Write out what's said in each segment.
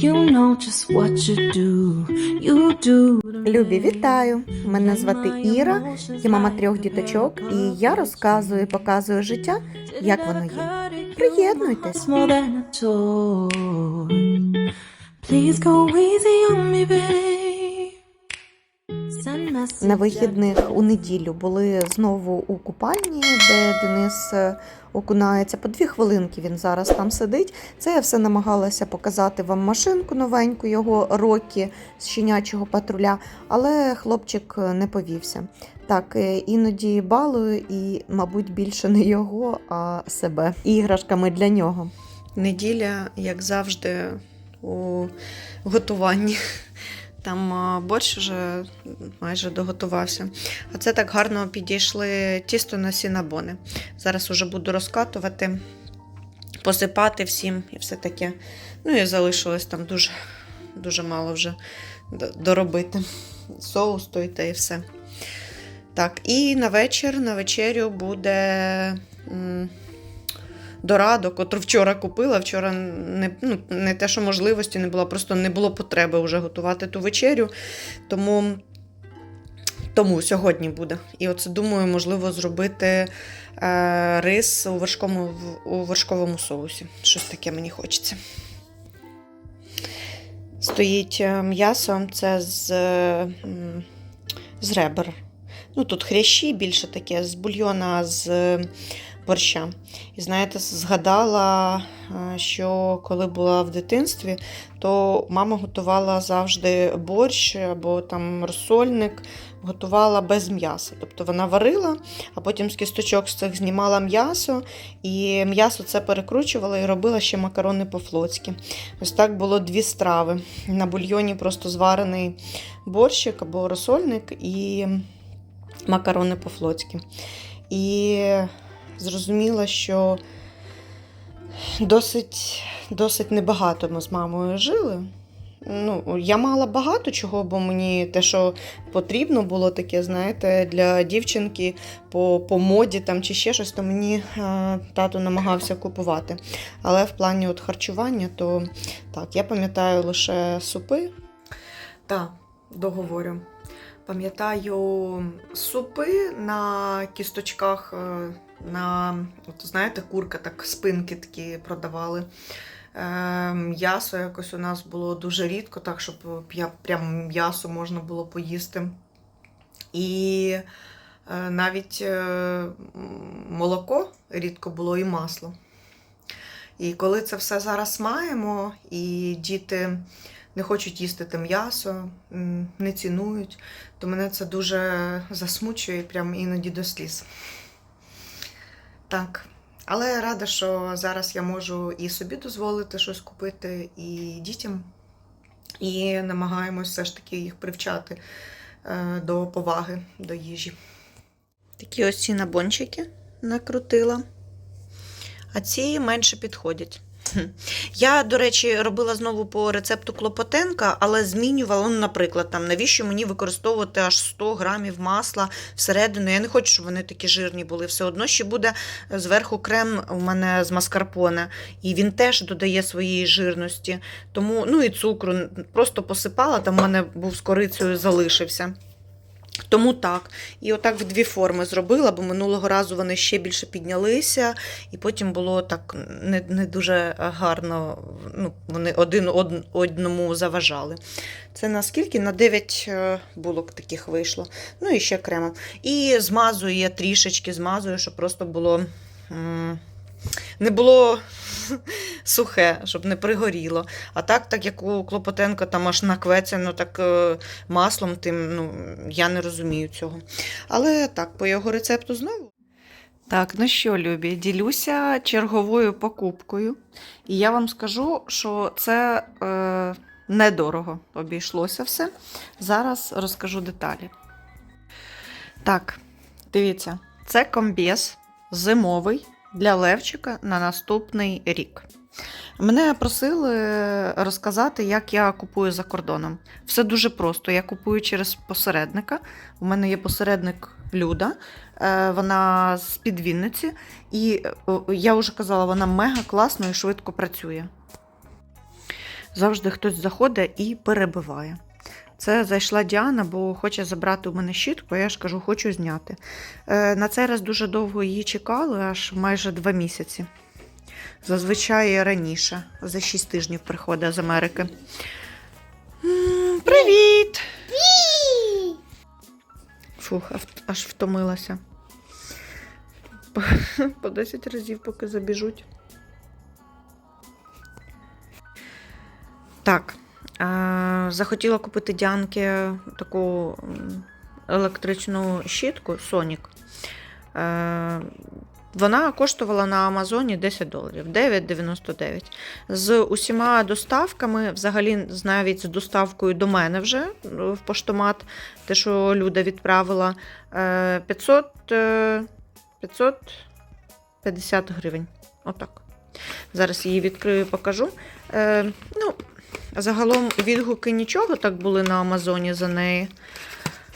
You know just what you do, you do. Любі, вітаю! Мене звати Іра, я мама трьох діточок, і я розказую і показую життя, як воно є. Приєднуйтесь. Please go easy on me, babe. На вихідних у неділю були знову у купальні, де Денис е, окунається. По дві хвилинки він зараз там сидить. Це я все намагалася показати вам машинку новеньку, його роки з щенячого патруля, але хлопчик е, не повівся. Так, е, іноді балую і, мабуть, більше не його, а себе. Іграшками для нього. Неділя, як завжди, у готуванні. Там борщ вже майже доготувався. А це так гарно підійшли тісто на сінабони. Зараз уже буду розкатувати, посипати всім і все таке. Ну і залишилось там дуже, дуже мало вже доробити. Соус той та і все. Так, і на вечір, на вечерю буде. Дорадо, котру вчора купила. Вчора не, ну, не те, що можливості не було, просто не було потреби вже готувати ту вечерю. Тому, тому сьогодні буде. І оце думаю, можливо, зробити е, рис у, вершкому, в- у вершковому соусі. Щось таке мені хочеться. Стоїть е, м'ясо, це з, з ребер. Ну, тут хрящі більше таке, з бульйона з борща. І знаєте, згадала, е, що коли була в дитинстві, то мама готувала завжди борщ або там розсольник, готувала без м'яса. Тобто вона варила, а потім з кісточок з цих знімала м'ясо, і м'ясо це перекручувала і робила ще макарони по-флотськи. Ось так було дві страви. На бульйоні просто зварений борщик або розсольник і макарони по-флотськи. І зрозуміла, що досить, досить небагато ми з мамою жили. Ну, я мала багато чого, бо мені те, що потрібно було таке, знаєте, для дівчинки по, по моді там чи ще щось, то мені е, тато намагався купувати. Але в плані от харчування, то так, я пам'ятаю лише супи. Так, договорю. Пам'ятаю супи на кісточках, е, на, от знаєте, курка, так спинки такі продавали. Е, М'ясо якось у нас було дуже рідко, так, щоб прям м'ясо можна було поїсти. І е, навіть е, молоко рідко було і масло. І коли це все зараз маємо, і діти не хочуть їсти те м'ясо, не цінують, то мене це дуже засмучує, прям іноді до сліз. Так. Але рада, що зараз я можу і собі дозволити щось купити, і дітям. І намагаємось все ж таки їх привчати е, до поваги до їжі. Такі ось ці набончики накрутила, а ці менше підходять. Я, до речі, робила знову по рецепту Клопотенка, але змінювала, ну, наприклад, там, навіщо мені використовувати аж 100 грамів масла всередину. Я не хочу, щоб вони такі жирні були. Все одно ще буде зверху крем у мене з маскарпоне, і він теж додає своєї жирності. Тому, ну і цукру просто посипала, там у мене був з корицею залишився. Тому так. І отак в дві форми зробила, бо минулого разу вони ще більше піднялися, і потім було так не, не дуже гарно, ну, вони один од- одному заважали. Це наскільки? На 9 е, булок таких вийшло. Ну і ще кремом. І змазую я трішечки змазую, щоб просто було. Не було сухе, щоб не пригоріло. А так, так як у Клопотенка там аж наквецяно так е, маслом, тим ну, я не розумію цього. Але так, по його рецепту знову. Так, ну що, Любі, ділюся черговою покупкою. І я вам скажу, що це е, недорого обійшлося все. Зараз розкажу деталі. Так, дивіться, це комбез зимовий для Левчика на наступний рік. Мене просили розказати, як я купую за кордоном. Все дуже просто. Я купую через посередника. У мене є посередник Люда, е, вона з під Вінниці, і я вже казала, вона мега класно і швидко працює. завжди хтось заходить і перебиває. Це зайшла Діана, бо хоче забрати у мене щітку, а я ж кажу, хочу зняти. Е, на цей раз дуже довго її чекали, аж майже два місяці. Зазвичай раніше, за 6 тижнів приходить з Америки. Привіт! Фух, аж втомилася. По 10 разів, поки забіжуть. Так. Е, Захотіла купити Діанки таку електричну щітку Sonic. Е, Вона коштувала на Амазоні 10 доларів, 9,99. З усіма доставками, взагалі, навіть з доставкою до мене вже е, в поштомат, те, що Люда відправила, е, 500, е, 550 гривень. Отак. Зараз її відкрию і покажу. Е, ну, загалом відгуки нічого так були на Амазоні за неї.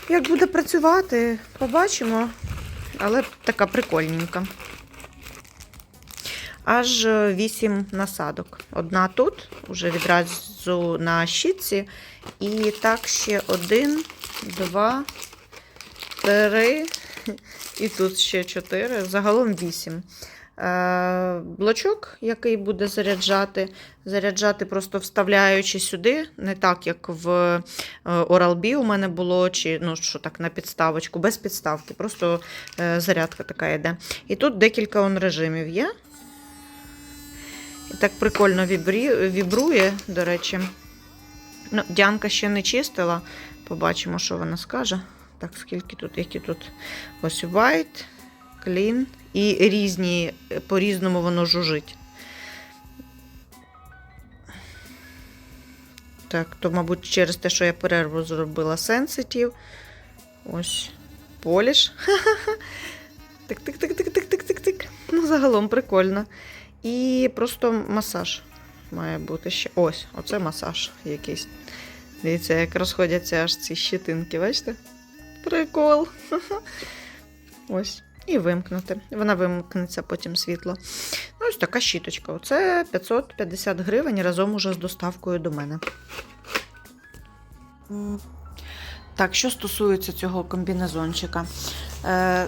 Як буде працювати, побачимо. Але така прикольненька. Аж 8 насадок. Одна тут, вже відразу на щітці. І так ще один, два, три. І тут ще чотири. Загалом вісім. Е, блочок, який буде заряджати. Заряджати просто вставляючи сюди, не так, як в е, Oral-B у мене було, чи ну, що так, на підставочку, без підставки, просто е, зарядка така йде. І тут декілька он режимів є. І так прикольно вібрує, до речі. Ну, Діанка ще не чистила. Побачимо, що вона скаже. Так, скільки тут, які тут ось white, clean. І різні, е, по-різному воно жужить. Так, то, мабуть, через те, що я перерву зробила sensitive. Ось поліш. Тик-тик-тик-тик-тик-тик-тик-тик. Ну, загалом прикольно. І просто масаж має бути ще. Ось, оце масаж якийсь. Дивіться, як розходяться аж ці щитинки, бачите? Прикол. Ось. І вимкнути. Вона вимкнеться потім світло. Ну, ось така щіточка. Оце 550 гривень разом уже з доставкою до мене. Так, що стосується цього комбінезончика. Е,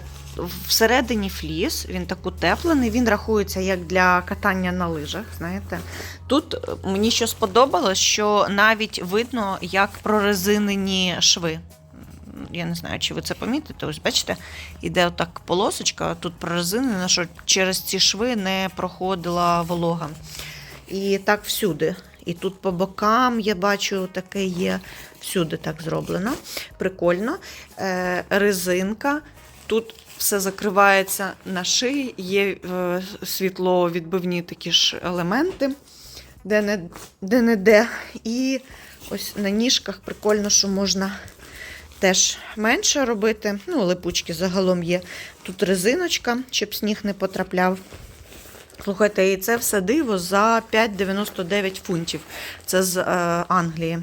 всередині фліс, він так утеплений, він рахується як для катання на лижах. знаєте. Тут е, мені що сподобалось, що навіть видно, як прорезинені шви. Я не знаю, чи ви це помітите. Ось бачите, іде отак полосочка, тут прорезинена, що через ці шви не проходила волога. І так всюди. І тут по бокам я бачу таке є. Всюди так зроблено. Прикольно. Е, резинка. Тут все закривається на шиї, є е, світловідбивні такі ж елементи, де не, де не де. І ось на ніжках прикольно, що можна теж менше робити. Ну, липучки загалом є. Тут резиночка, щоб сніг не потрапляв. Слухайте, і це все диво за 5,99 фунтів. Це з е, Англії.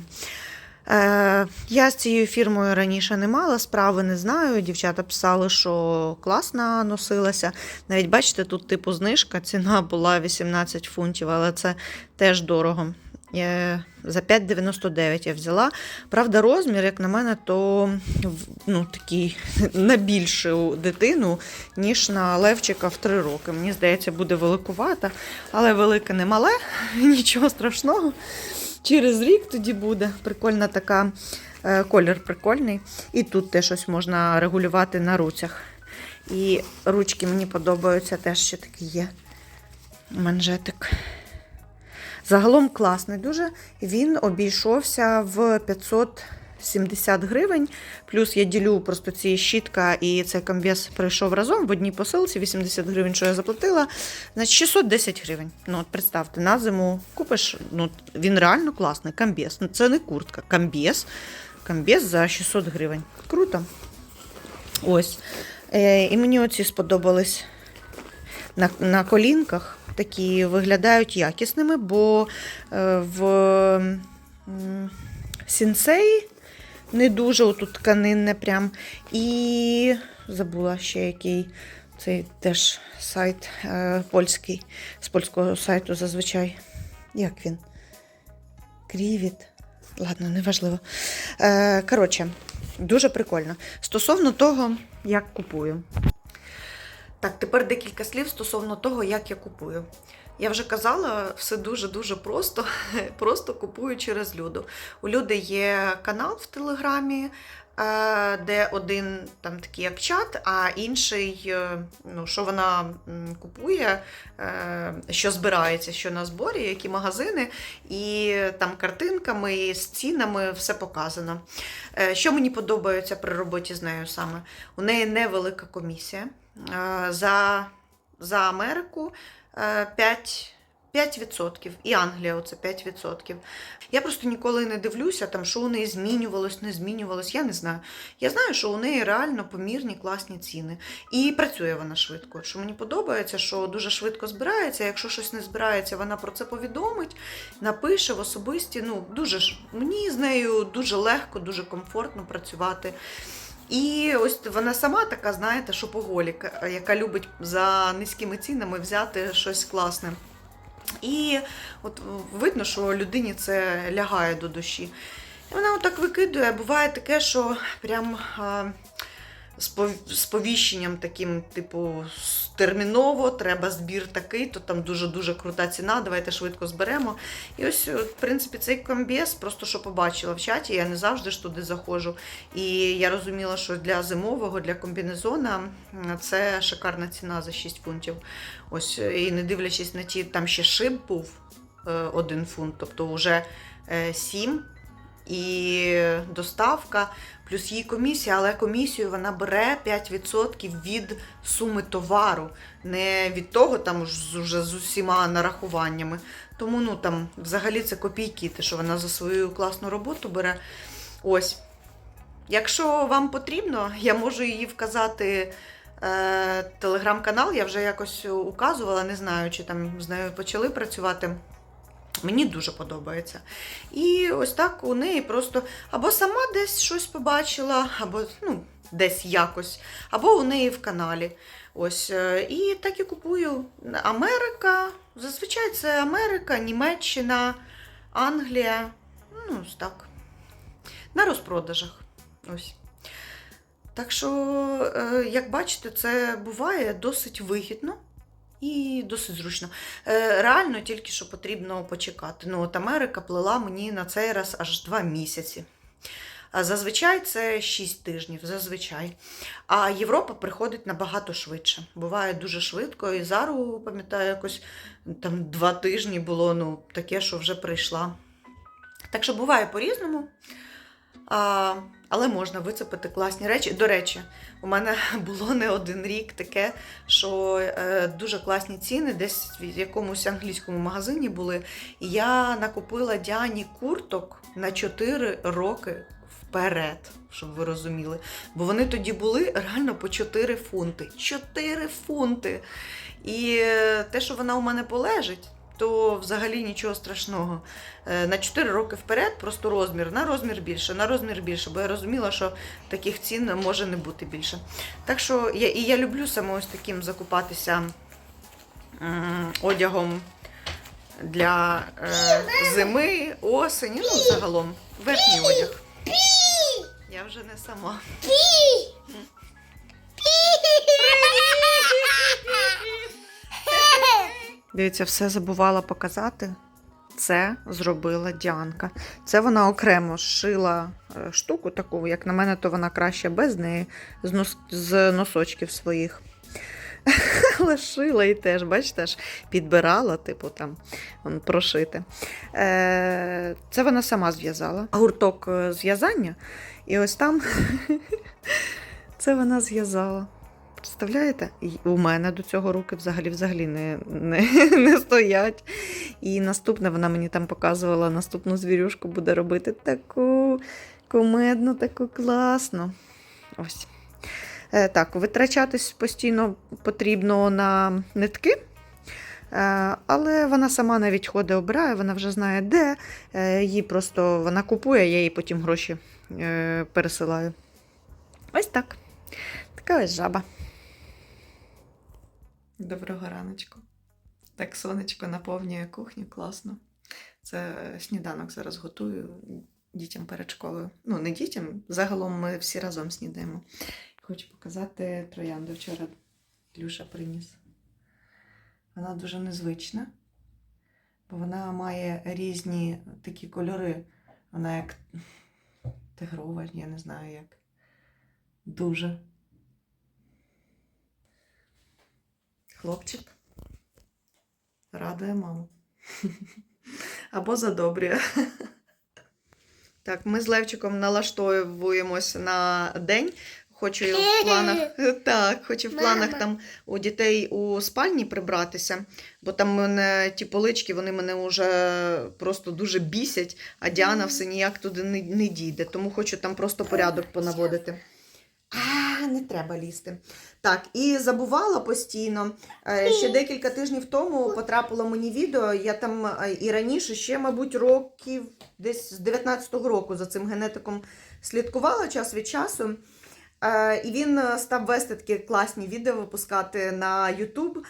Е, я з цією фірмою раніше не мала справи, не знаю. Дівчата писали, що класно носилася. Навіть бачите, тут типу знижка, ціна була 18 фунтів, але це теж дорого. Я за 5,99 я взяла. Правда, розмір, як на мене, то ну, такий на більшу дитину, ніж на Левчика в 3 роки. Мені здається, буде великувата, але велике не мале, нічого страшного. Через рік тоді буде. Прикольна така е, колір прикольний. І тут теж щось можна регулювати на руцях. І ручки мені подобаються, теж ще такі є. Манжетик. Загалом класний дуже. Він обійшовся в 570 гривень. Плюс я ділю просто ці щітка і цей комбез прийшов разом в одній посилці, 80 гривень, що я заплатила. Значить, 610 гривень. Ну, от представте, на зиму купиш, ну, він реально класний. Комбез. Ну, це не куртка, комбез. Комбез за 600 гривень. Круто. Ось. Е, і мені оці сподобались на, на колінках. Такі виглядають якісними, бо е, в сінсеї не дуже отут тканинне прям. І забула ще який цей теж сайт е, польський, з польського сайту зазвичай. Як він? Крівіт. Ладно, неважливо. Е, коротше, дуже прикольно. Стосовно того, як купую. Так, тепер декілька слів стосовно того, як я купую. Я вже казала, все дуже-дуже просто. Просто купую через Люду. У Люди є канал в Телеграмі, е, де один там такий як чат, а інший, е, ну, що вона купує, е, що збирається, що на зборі, які магазини, і там картинками, і з цінами все показано. Що мені подобається при роботі з нею саме? У неї невелика комісія. Е, За, за Америку е, 5, 5% і Англія оце 5%. Я просто ніколи не дивлюся, там, що у неї змінювалось, не змінювалось. Я не знаю. Я знаю, що у неї реально помірні класні ціни. І працює вона швидко. Що мені подобається, що дуже швидко збирається. Якщо щось не збирається, вона про це повідомить, напише в особисті. Ну, дуже ж мені з нею дуже легко, дуже комфортно працювати. І ось вона сама така, знаєте, шопоголік, яка любить за низькими цінами взяти щось класне. І от видно, що людині це лягає до душі. І вона отак викидує. Буває таке, що прям а, з повіщенням таким, типу, терміново, треба збір такий, то там дуже-дуже крута ціна, давайте швидко зберемо. І ось, в принципі, цей комбез, просто що побачила в чаті, я не завжди ж туди заходжу. І я розуміла, що для зимового, для комбінезона це шикарна ціна за 6 фунтів. Ось, і не дивлячись на ті, там ще шип був е, один фунт, тобто вже 7 і доставка, плюс її комісія, але комісію вона бере 5% від суми товару, не від того там вже з усіма нарахуваннями. Тому ну там взагалі це копійки, те, що вона за свою класну роботу бере. Ось. Якщо вам потрібно, я можу її вказати. е, Телеграм-канал я вже якось указувала, не знаю, чи там з нею почали працювати. Мені дуже подобається. І ось так у неї просто або сама десь щось побачила, або ну, десь якось, або у неї в каналі. Ось. е, І так і купую. Америка. Зазвичай це Америка, Німеччина, Англія. Ну, ось так. На розпродажах. Ось. Так що, е, як бачите, це буває досить вигідно і досить зручно. Е, Реально тільки що потрібно почекати. Ну, от Америка плела мені на цей раз аж два місяці. А зазвичай це 6 тижнів, зазвичай. А Європа приходить набагато швидше. Буває дуже швидко. І зару, пам'ятаю, якось там два тижні було ну, таке, що вже прийшла. Так що буває по-різному. А, але можна вицепити класні речі. До речі, у мене було не один рік таке, що е, дуже класні ціни десь в якомусь англійському магазині були. І я накупила Діані курток на 4 роки вперед, щоб ви розуміли. Бо вони тоді були реально по 4 фунти. 4 фунти! І е, те, що вона у мене полежить, то взагалі нічого страшного. Е, На 4 роки вперед просто розмір, на розмір більше, на розмір більше, бо я розуміла, що таких цін може не бути більше. Так що я, і я люблю саме ось таким закупатися одягом для е, зими, осені, ну загалом верхній одяг. Я вже не сама. Дивіться, все забувала показати. Це зробила Діанка. Це вона окремо шила е, штуку таку, як на мене, то вона краще без неї, з, нос... з носочків своїх. Але шила і теж, бачите, ж підбирала, типу там прошити. Е, це вона сама зв'язала. Гурток е, зв'язання. І ось там це вона зв'язала. Представляєте? У мене до цього руки взагалі взагалі не, не, не стоять. І наступне вона мені там показувала, наступну звірюшку буде робити таку кумедну, таку класну. Ось. Е, так, витрачатись постійно потрібно на нитки. Е, Але вона сама навіть ходить, обирає, вона вже знає, де. Е, Її просто вона купує, я їй потім гроші е, пересилаю. Ось так. Така ось жаба. Доброго раночку. Так сонечко наповнює кухню класно. Це сніданок зараз готую дітям перед школою. Ну, не дітям, загалом ми всі разом снідаємо. Хочу показати троянду вчора Люша приніс. Вона дуже незвична, бо вона має різні такі кольори. Вона як тигрова, я не знаю як. Дуже. Хлопчик радує маму. Або задобрює. Так, ми з Левчиком налаштовуємось на день. Хочу в планах. Так, хочу в планах Мама. там у дітей у спальні прибратися, бо там мене ті полички, вони мене вже просто дуже бісять, а Діана все ніяк туди не, не дійде. Тому хочу там просто порядок понаводити. А, не треба лізти. Так, і забувала постійно. Е, Ще декілька тижнів тому потрапило мені відео. Я там е, і раніше, ще, мабуть, років десь з 19-го року за цим генетиком слідкувала час від часу. Е, І він став вести такі класні відео випускати на YouTube.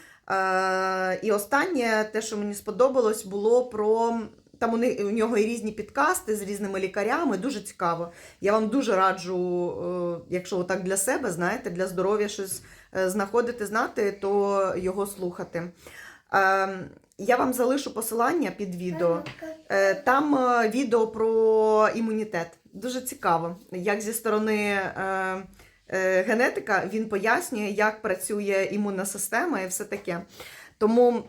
І останнє, те, що мені сподобалось, було про. Там у, них, у нього і різні підкасти з різними лікарями, дуже цікаво. Я вам дуже раджу, е, якщо так для себе, знаєте, для здоров'я щось е, знаходити, знати, то його слухати. Е, Я вам залишу посилання під відео. Там відео про імунітет. Дуже цікаво, як зі сторони генетика він пояснює, як працює імунна система і все таке. Тому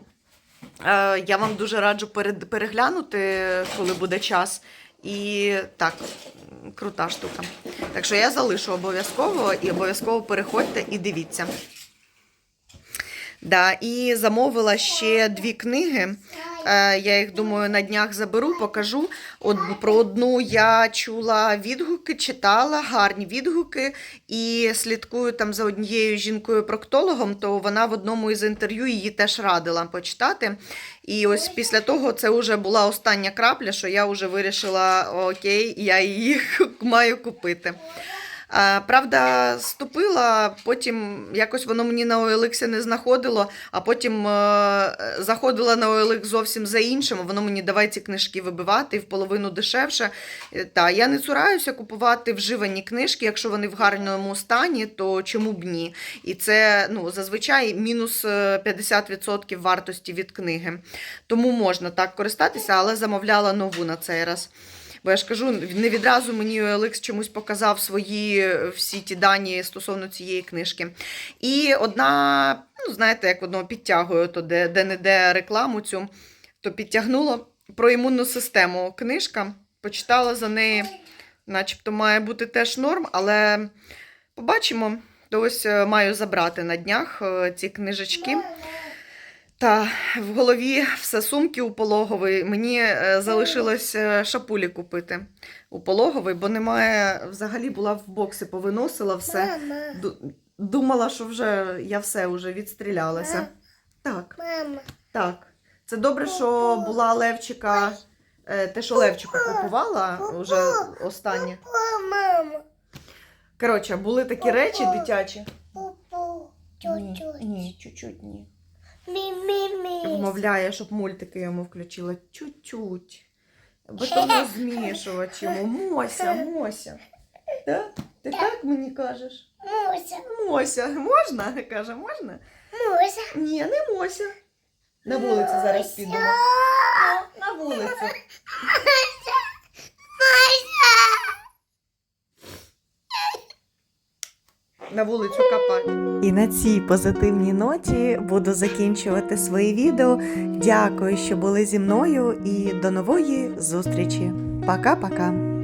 я вам дуже раджу переглянути, коли буде час. І так, крута штука. Так що я залишу обов'язково і обов'язково переходьте і дивіться. Да, і замовила ще дві книги. Е, Я їх думаю на днях заберу, покажу. Од, про одну я чула відгуки, читала гарні відгуки і слідкую там за однією жінкою-проктологом, то вона в одному із інтерв'ю її теж радила почитати. І ось після того це вже була остання крапля, що я вже вирішила, окей, я її маю купити. Е, Правда, ступила, потім якось воно мені на OLX не знаходило, а потім е, заходила на OLX зовсім за іншим. Воно мені давай ці книжки вибивати в половину дешевше. Е, Та я не цураюся купувати вживані книжки, якщо вони в гарному стані, то чому б ні? І це ну, зазвичай мінус е, 50% вартості від книги. Тому можна так користатися, але замовляла нову на цей раз. Бо я ж кажу, не відразу мені OLX чомусь показав свої е, всі ті дані стосовно цієї книжки. І одна, ну знаєте, як одного підтягую, то де, де не де рекламу цю, то підтягнуло про імунну систему книжка. Почитала за неї, начебто має бути теж норм, але побачимо. То ось е, маю забрати на днях е, ці книжечки. Та в голові все сумки у пологовий. Мені е, залишилось е, шапулі купити у пологовий, бо немає. Взагалі була в бокси, повиносила все. Мама, Думала, що вже я все вже відстрілялася. Так, мама. так. Це добре, що була Левчика, е, те, що Левчику купувала вже останнє. Мама. Коротше, були такі речі дитячі. Ні, ні, чуть-чуть ні. Вмовляє, щоб мультики йому включила чуть-чуть. Бетонозмішувач йому. Мося, Мося. Да? Ти так мені кажеш? Муся. Мося, можна? Каже, можна? Муся. Ні, не Мося. На вулицю зараз підемо. На вулицю. На вулицю копати. І на цій позитивній ноті буду закінчувати своє відео. Дякую, що були зі мною, і до нової зустрічі. Пока-пока.